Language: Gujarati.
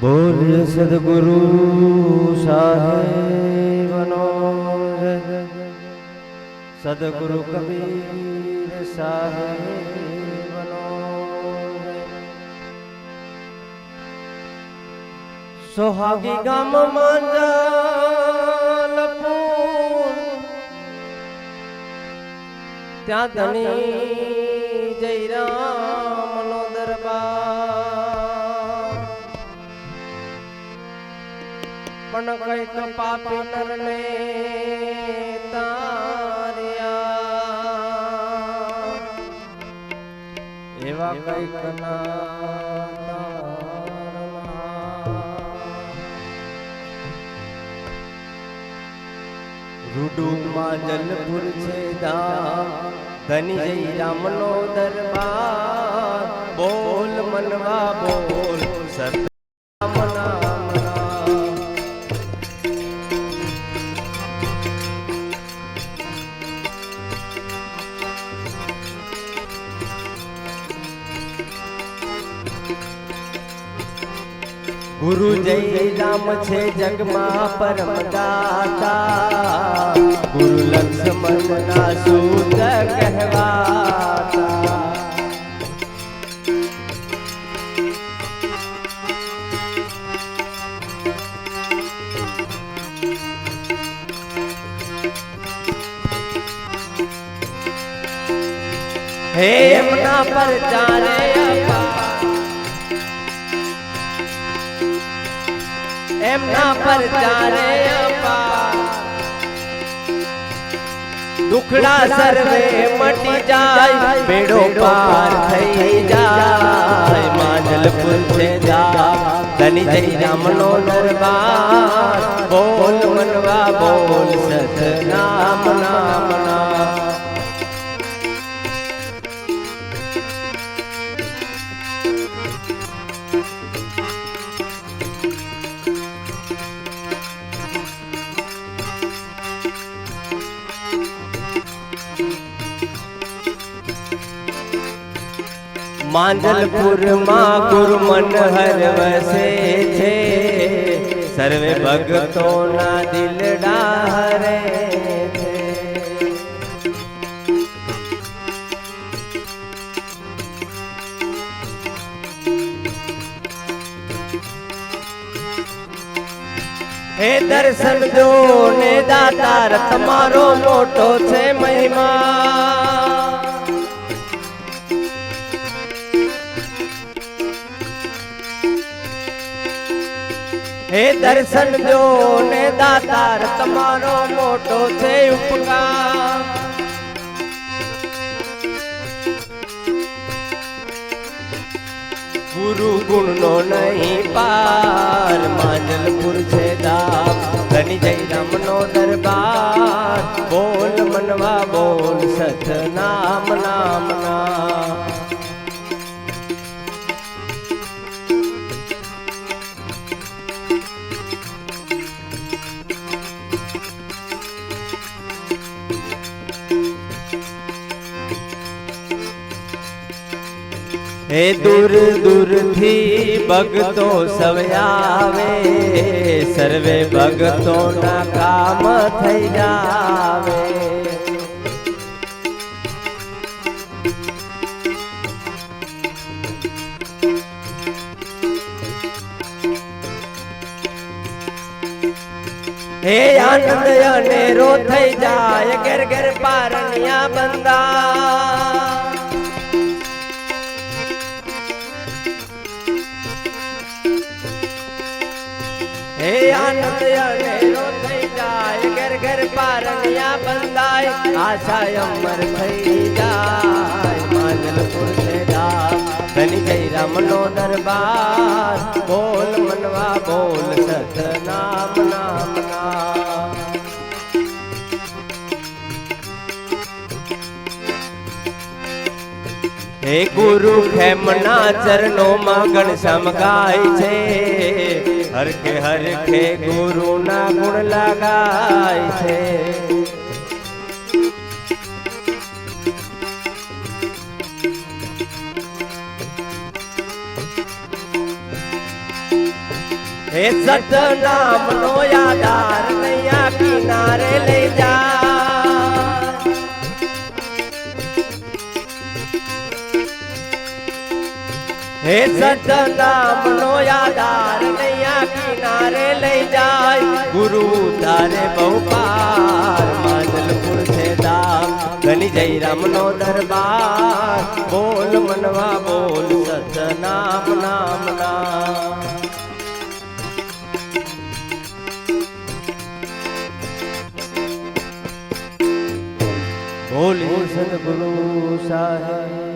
બોલ સદગુરુ સાહેબનો. સદગુરુ કબીર સાહેબનો. સોહાગી ગામ માંજલપુર ત્યાં ધની જયરામનો પણ કંઈક પાપી નરને તાર્યા એવા કંઈક રૂડુમાં જલપુર છે ધામ, ધની જઈ રામનો દરબાર. બોલ મનવા બોલ, સત રામ નામ ગુરુ જય રામ છે જગમાં પરમ દાતા. ગુરુ લક્ષ્મણ ના સૂત કહેવાતા. હે એમના પર ચારે એમના પર ચારે દુખડા સર્વે મટી જાય, બેડો પાર થઈ જાય. માંજલ છે જા ધની જઈ રામનો દરબાર. બોલ મનવા, બોલ સત નામ નામ માંજલપુરમાં ગુરુમન મનહર વસે છે. સર્વે ભક્તોના દિલડા હરે હે દર્શન જો ને દાતાર તમારો મોટો છે મહિમા. હે દર્શન જો ને દાતાર, તમારો મોટો છે ઉપકાર. ગુરુ ગુણ નો નહીં પાર, માંજલપુર છે દામ ધની જય રામ નો દરબાર. બોલ મનવા, બોલ સત નામ નામ નામ. હે દૂર દૂરથી ભગતો સવ આવે, સર્વે ભગતો ના કામ થઈ જાવે. હે આનંદ અનેરો થઈ જાય, ઘેર ઘેર પારણિયા બંદા હે આનંદ અનેરો થઈ જાય, ઘર ઘર પારણિયા બંધાય આશા અમર થઈ જાય માનલપુર દામ ધની જય રામનો દરબાર, બોલ મનવા, બોલ સત નામ નામ. હે ગુરુ, ખેમના ચરણોમાં ઘનશ્યામ ગાય છે. હરખે હરખે ગુરુ ના ગુણ લગાય છે. હે સતનામ નો યાદાર નૈયા કિનારે લઈ જા. હે સતનામ નો યાદાર નૈયા કિનારે લઈ જાય. ગુરુ તારે બહુ પાર માંજલપુર છે દામ ઘની જયરામ નો દરબાર, બોલ મનવા બોલ સતનામ નામ નામ. બોલ સદગુરુ સાહેબ.